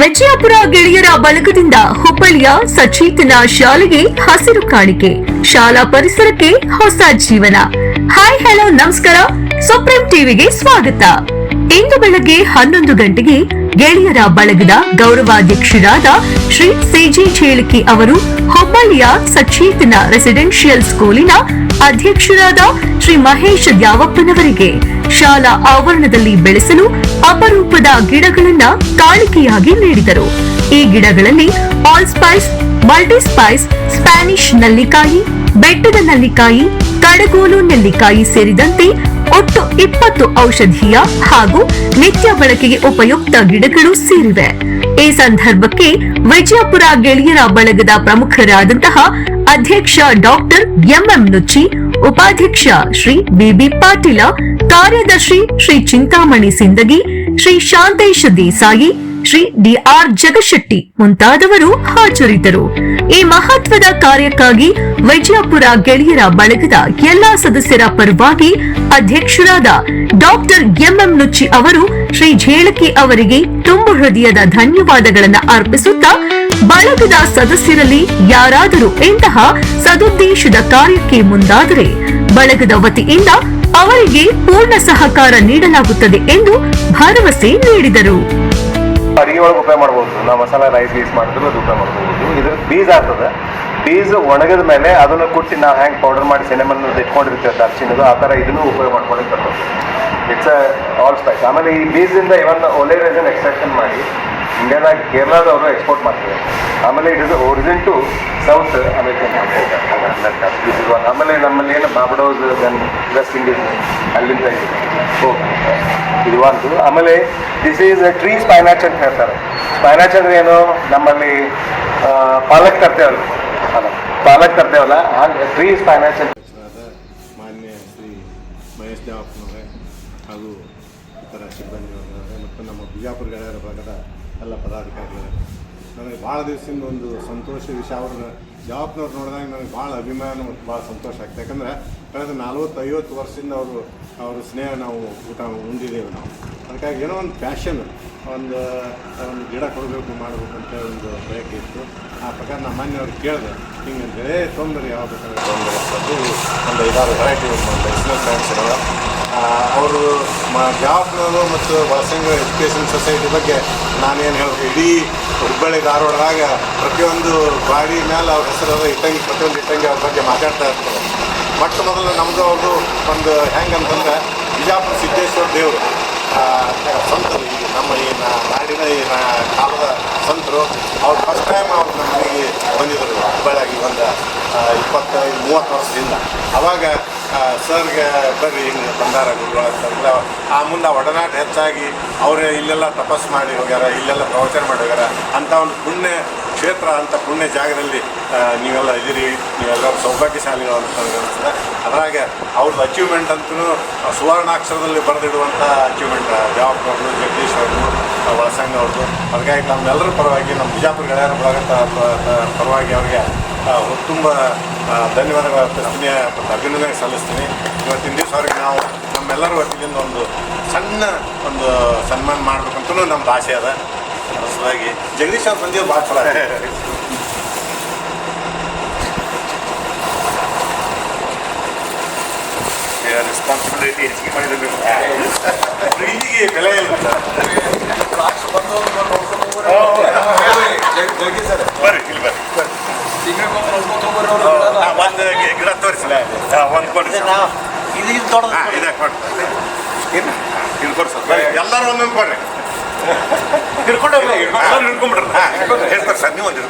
ವಿಜಯಪುರ ಗೆಳೆಯರ ಬಳಗದಿಂದ ಹುಬ್ಬಳ್ಳಿಯ ಸಚೇತನ ಶಾಲೆಗೆ ಹಸಿರು ಕಾಣಿಕೆ. ಶಾಲಾ ಪರಿಸರಕ್ಕೆ ಹೊಸ ಜೀವನ. ಹಾಯ್, ಹಲೋ, ನಮಸ್ಕಾರ. ಸುಪ್ರೀಂ ಟಿವಿಗೆ ಸ್ವಾಗತ. ಇಂದು ಬೆಳಗ್ಗೆ ಹನ್ನೊಂದು ಗಂಟೆಗೆ ಗೆಳೆಯರ ಬಳಗದ ಗೌರವಾಧ್ಯಕ್ಷರಾದ ಶ್ರೀ ಸಿಜಿ ಚೇಳಕಿ ಅವರು ಹುಬ್ಬಳ್ಳಿಯ ಸಚೇತನ ರೆಸಿಡೆನ್ಷಿಯಲ್ ಸ್ಕೂಲಿನ ಅಧ್ಯಕ್ಷರಾದ ಶ್ರೀ ಮಹೇಶ್ ದ್ಯಾವಪ್ಪನವರಿಗೆ ಶಾಲಾ ಆವರಣದಲ್ಲಿ ಬೆಳೆಸಲು ಅಪರೂಪದ ಗಿಡಗಳನ್ನ ಕಾಣಿಕೆಯಾಗಿ ನೀಡಿದರು. ಈ ಗಿಡಗಳಲ್ಲಿ allspice multi spice Spanish ನಲ್ಲಿಕಾಯಿ, ಬೆಟ್ಟದ ನಲ್ಲಿಕಾಯಿ, ಕಡಗೋಲು ನೆಲ್ಲಿಕಾಯಿ ಸೇರಿದಂತೆ ಒಟ್ಟು ಇಪ್ಪತ್ತು ಔಷಧೀಯ ಹಾಗೂ ನಿತ್ಯ ಬಳಕೆಗೆ ಉಪಯುಕ್ತ ಗಿಡಗಳು ಸೇರಿವೆ. ಈ ಸಂದರ್ಭಕ್ಕೆ ವಿಜಯಪುರ ಗೆಳೆಯರ ಬಳಗದ ಪ್ರಮುಖರಾದಂತಹ ಅಧ್ಯಕ್ಷ ಡಾಕ್ಟರ್ ಎಂಎಂ ನುಚ್ಚಿ ಉಪಾಧ್ಯಕ್ಷ ಶ್ರೀ ಬಿಬಿ ಪಾಟೀಲ, ಕಾರ್ಯದರ್ಶಿ ಶ್ರೀ ಚಿಂತಾಮಣಿ ಸಿಂದಗಿ, ಶ್ರೀ ಶಾಂತೇಶ ದೇಸಾಯಿ, ಶ್ರೀ ಡಿಆರ್ ಜಗಶೆಟ್ಟಿ ಮುಂತಾದವರು ಹಾಜರಿದ್ದರು. ಈ ಮಹತ್ವದ ಕಾರ್ಯಕ್ಕಾಗಿ ವಿಜಯಪುರ ಗೆಳೆಯರ ಬಳಗದ ಎಲ್ಲಾ ಸದಸ್ಯರ ಪರವಾಗಿ ಅಧ್ಯಕ್ಷರಾದ ಡಾಕ್ಟರ್ ಎಂಎಂ ನುಚ್ಚಿ ಅವರು ಶ್ರೀ ಝೇಳಕಿ ಅವರಿಗೆ ತುಂಬು ಹೃದಯದ ಧನ್ಯವಾದಗಳನ್ನು ಅರ್ಪಿಸುತ್ತಾ ಬಳಗದ ಸದಸ್ಯರಲ್ಲಿ ಯಾರಾದರೂ ಇಂತಹ ಸದುದ್ದೇಶದ ಕಾರ್ಯಕ್ಕೆ ಮುಂದಾದರೆ ಬಳಗದ ವತಿಯಿಂದ ಅವರಿಗೆ ಪೂರ್ಣ ಸಹಕಾರ ನೀಡಲಾಗುತ್ತದೆ ಎಂದು ಭರವಸೆ ನೀಡಿದರು. ಅಡಿಗೆ ಒಳಗೆ ಮಾಡ್ಬೋದು. ನಾವು ಮಸಾಲ ರೈಸ್ ಗೀಸ್ ಮಾಡಿದ್ರು ಅದು ಉಪಯೋಗ ಮಾಡ್ಬೋದು. ಇದ್ರ ಬೀಜ ಆಗ್ತದೆ. ಬೀಜ ಒಣಗಿದ ಮೇಲೆ ಅದನ್ನು ಕುಟ್ಟಿ ನಾವು ಹ್ಯಾಂಗ್ ಪೌಡರ್ ಮಾಡಿ ಸಿನಿಮನ್ ಇಟ್ಕೊಂಡಿರ್ತೀವಿ ದಾರ್ಚಿನದು ಆ ಥರ ಇದನ್ನು ಉಪಯೋಗ ಮಾಡ್ಕೊಂಡು ಇಟ್ಸ್ ಆಲ್ ಸ್ಪೈಸ್ ಆಮೇಲೆ ಈ ಬೀಜದಿಂದ ಇವನ್ ಒಲೆ ರೆಸನ್ ಎಕ್ಸ್ಟ್ರಾಕ್ಷನ್ ಮಾಡಿ ಇಂಡಿಯಾದಾಗ ಕೇರಳದವರು ಎಕ್ಸ್ಪೋರ್ಟ್ ಮಾಡ್ತಾರೆ. ಆಮೇಲೆ it is origin to South American ಆಮೇಲೆ ನಮ್ಮಲ್ಲಿ ಏನು ಬಾಬಡೋಸ್ ದೆನ್ ವೆಸ್ಟ್ ಇಂಡೀಸ್ ಅಲ್ಲಿಂದ ಇದೆ. ಒಂದು. ಆಮೇಲೆ ದಿಸ್ ಈಸ್ ಟ್ರೀ ಸ್ಪೈನಾಚ್ ಅಂತ ಹೇಳ್ತಾರೆ. ಸ್ಪೈನಾಚ್ ಅಂದ್ರೆ ಏನು? ನಮ್ಮಲ್ಲಿ ಪಾಲಕ್ ತರ್ತೇವಲ್ಲ. ಪಾಲಕ್ ತರ್ತೇವಲ್ಲ. ಟ್ರೀ ಸ್ಪೈನಾಚ್ ಶ್ರೀ ಹಾಗೂ ಇತರ ಸಿಬ್ಬಂದಿಯವರೇ ಮತ್ತು ನಮ್ಮ ಬಿಜಾಪುರ ಗೆಳೆಯರ ಭಾಗದ ಎಲ್ಲ ಪದಾಧಿಕಾರಿಗಳು. ನನಗೆ ಭಾಳ ದಿವಸದಿಂದ ಒಂದು ಸಂತೋಷ ವಿಷಯ ಅವ್ರನ್ನ ಜವಾಬ್ದಾರ ನೋಡಿದಾಗ ನನಗೆ ಭಾಳ ಅಭಿಮಾನ ಮತ್ತು ಭಾಳ ಸಂತೋಷ ಆಗ್ತದೆ. ಯಾಕಂದರೆ ಕಳೆದ ನಲ್ವತ್ತು ಐವತ್ತು ವರ್ಷದಿಂದ ಅವರು, ಅವ್ರ ಸ್ನೇಹ ನಾವು ಊಟ ಉಂಡಿದ್ದೇವೆ ನಾವು. ಅದಕ್ಕಾಗಿ ಏನೋ ಒಂದು ಪ್ಯಾಷನ್ ಒಂದು ಒಂದು ಗಿಡ ಕೊಡಬೇಕು ಮಾಡಬೇಕು ಅಂತ ಒಂದು ಬಯಕೆ ಇತ್ತು. ಆ ಪ್ರಕಾರ ನಮ್ಮ ಮಾನ್ಯವ್ರು ಕೇಳಿದೆ ಹಿಂಗೆ ಬೆಳೆ ತೊಂದರೆ ಯಾವ ಬೇಕಾದ್ರೆ ತೊಂದರೆ ಒಂದು ಐದಾರು ವೆರೈಟಿ ಒಂದು ಬಿಸ್ನೆಸ್ ಅವರು ಜಾಬ್ನವರು ಮತ್ತು ವಲಸಂಗ ಎಜುಕೇಷನ್ ಸೊಸೈಟಿ ಬಗ್ಗೆ ನಾನೇನು ಹೇಳ್ಬೇಕು ಇಡೀ ಹುಬ್ಬಳ್ಳಿ ಧಾರವಾಡದಾಗ ಪ್ರತಿಯೊಂದು ಗಾಡಿ ಮೇಲೆ ಅವ್ರ ಹೆಸರು ಇಟ್ಟಂಗಿ, ಪ್ರತಿಯೊಂದು ಇಟ್ಟಂಗಿ ಅವ್ರ ಬಗ್ಗೆ ಮಾತಾಡ್ತಾ ಇರ್ತಾರೆ. ಮೊಟ್ಟ ಮೊದಲು ನಮ್ಮದು ಅವ್ರದ್ದು ಒಂದು ಹೆಂಗಂತಂದ್ರೆ ಬಿಜಾಪುರ ಸಿದ್ದೇಶ್ವರ ದೇವರು. ಸಂತರು ಈ ನಮ್ಮ ಈ ನಾಡಿನ ಈ ಕಾಲದ ಸಂತರು. ಅವ್ರು ಫಸ್ಟ್ ಟೈಮ್ ಅವ್ರು ಮನೆಗೆ ಬಂದಿದ್ದರು ಹುಬ್ಬಳ್ಳಿಯಾಗಿ ಒಂದು ಆ, ಇಪ್ಪತ್ತೈದು ಮೂವತ್ತು ವರ್ಷದಿಂದ ಅವಾಗ ಸರ್ಗೆ ಬರ್ರಿ ಹಿಂಗೆ ಬಂದಾರ ಗುರುಗಳು ಅಂತಂದ್ರೆ ಆ ಮುಂದೆ ಒಡನಾಟ ಹೆಚ್ಚಾಗಿ ಅವರೇ ಇಲ್ಲೆಲ್ಲ ತಪಸ್ ಮಾಡಿ ಹೋಗ್ಯಾರ ಇಲ್ಲೆಲ್ಲ ಪ್ರವಚನ ಮಾಡಿ ಹೋಗ್ಯಾರ. ಅಂಥ ಒಂದು ಪುಣ್ಯ ಕ್ಷೇತ್ರ ಅಂತ ಪುಣ್ಯ ಜಾಗದಲ್ಲಿ ನೀವೆಲ್ಲ ಇದ್ದೀರಿ ನೀವೆಲ್ಲರೂ ಸೌಭಾಗ್ಯಶಾಲಿಗಳು ಅಂತ ಅನಿಸ್ತದೆ. ಅದ್ರಾಗ ಅವ್ರದ್ದು ಅಚೀವ್ಮೆಂಟ್ ಅಂತೂ ಸುವರ್ಣಾಕ್ಷರದಲ್ಲಿ ಬರೆದಿಡುವಂಥ ಅಚೀವ್ಮೆಂಟ್ ದೇವಪ್ಪನವ್ರದ್ದು ಜಗದೀಶ್ ಅವ್ರದ್ದು ಒಳಸಂಗ ಅವ್ರದ್ದು ಅದಕ್ಕಾಗಿ ನಮ್ಮೆಲ್ಲರ ಪರವಾಗಿ ನಮ್ಮ ಬಿಜಾಪುರ ಗೆಳೆಯರ ಪರವಾಗಿ ಅವರಿಗೆ ತುಂಬ ಧನ್ಯವಾದಗಳು. ಅರ್ಪಿಸ್ತೀನಿ ಮತ್ತು ಅಭಿನಂದನೆ ಸಲ್ಲಿಸ್ತೀನಿ. ಇವತ್ತಿನ ದಿವಸ ಅವ್ರಿಗೆ ನಾವು ನಮ್ಮೆಲ್ಲರ ವತಿಯಿಂದ ಒಂದು ಸಣ್ಣ ಒಂದು ಸನ್ಮಾನ ಮಾಡ್ಬೇಕಂತಲೂ ನಮ್ದು ಆಸೆ ಅದ. ಹೊಸದಾಗಿ ಜಗದೀಶ್ ಅವ್ರು ಬಂದಿದ್ದು ಭಾಳ ಚಲೋ. ರೆಸ್ಪಾನ್ಸಿಬಿಲಿಟಿ ಹೆಚ್ಚಿಗೆ ಮಾಡಿದ್ರೆ ಪ್ರೀತಿಗೆ ಬೆಲೆ ಇಲ್ಲ. ಬರ್ರಿ ಇಲ್ಲಿ ಬರ್ರಿ. ಒಂದು ಗಿಡ ತೋರಿಸಿಲ್ಲ. ಒಂದು ಕೊಡಿ ಇದು ಇದು ದೊಡ್ಡದು ಹಾಂ ಇದೆ ಕೊಡಿ ಇದು ಕೊಡಿ ಸರ್ ಬರ್ರಿ ಎಲ್ಲರೂ ಒಂದೊಂದು ಕೊಡ್ರಿ. ಹಿಡ್ಕೊಂಡು ಹಿಡ್ಕೊಂಡ್ಬಿಡ್ರಿ. ಹಾಂ ಹೇಳ್ತಾರೆ ಸರ್ ನೀವು ಒಂದು